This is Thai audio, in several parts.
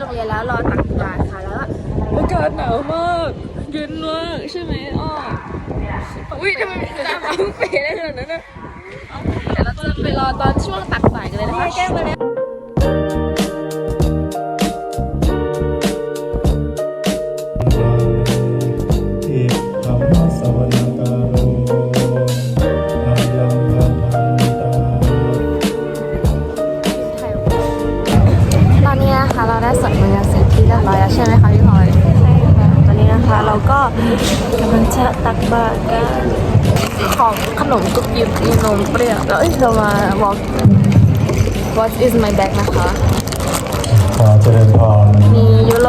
โรงเรียนแล้วรอตักบาตรค่ะแล้วอากาศหนาวมากเย็นมากใช่ไหมอ้ออุ้ยทำไมตาเป๋ได้ขนาดนั้นอะเดี๋ยวเราจะไปรอตอนช่วงตักบาตรกันเลยนะคะแก้มาแล้ว ได้สวดมนต์เสร็จที่เรียบร้อยแล้วใช่ไหมคะพี่พลอยใช่ค่ะตอนนี้นะคะเราก็กำลังจะตักบาตรกันของขนมกุ๊บยิบมีนมเปรี้ยวแล้วเอ้ยเรามา walk what is my bag นะคะขอเจริญพรมียูโร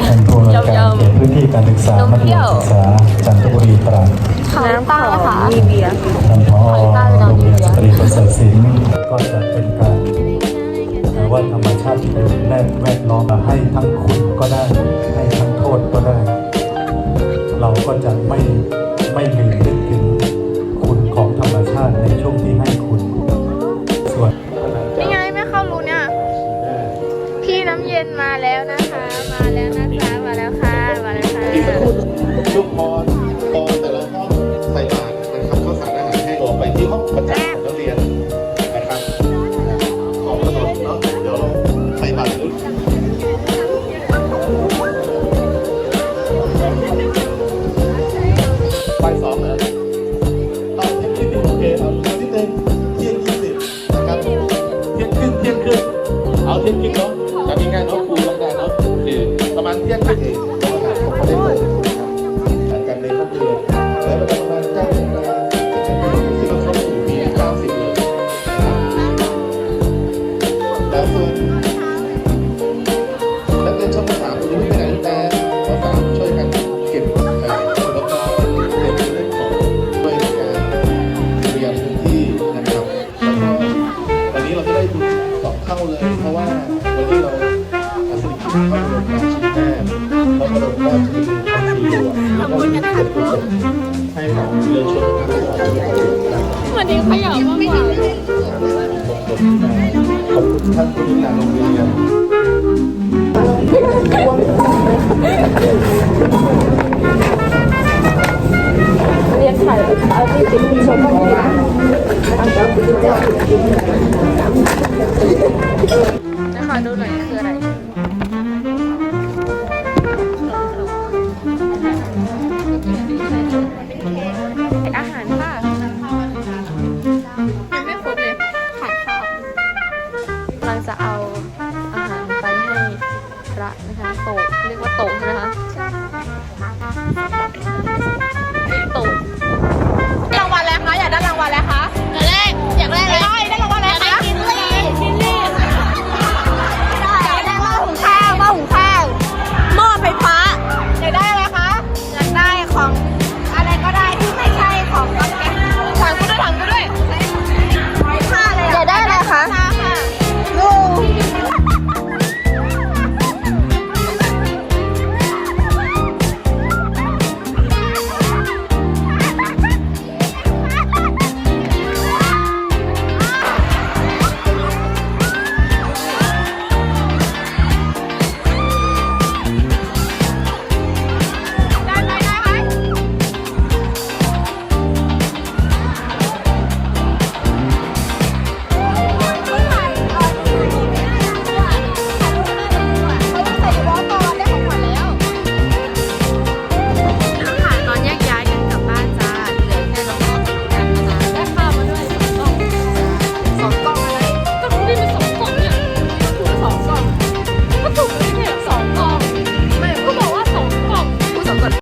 ท่านผู้อำนวยการเขตพื้นที่การศึกษานมมัธเปรี้ยยวมศึกษาจันทบุรีตรังน้ำตาลค่ะมีเบียร์ท่านผอขอให้ป้าไปนอนโรงเรียนดีๆสตรีประเสริฐศิลป์ก็จะเป็นการแต่ว่าธรรมชาติที่แงคุ เพราะว่าผมไม่ได้เปิดนครับการเรียนก็คือแล้วประมาณเก้านาฬิกาที่เราเข้าสู่ปีเก้าสิบเลยแล้วส่วนนักเรียนชั้นมสามคุณยังไม่ไปไหนแต่มสามช่วยกันเก็บเอ่ออุปกรณ์เก็บเรื่องของด้วยการเตรียมพื้นที่นะครับแล้วก็วันนี้เราได้บุญสองเท่าเลยเพราะว่าวันนี้เราอาศิริเข้า นะครับวันนี้ขยับมากกว่าขอบคุณท่านผู้จัดการโรงเรียน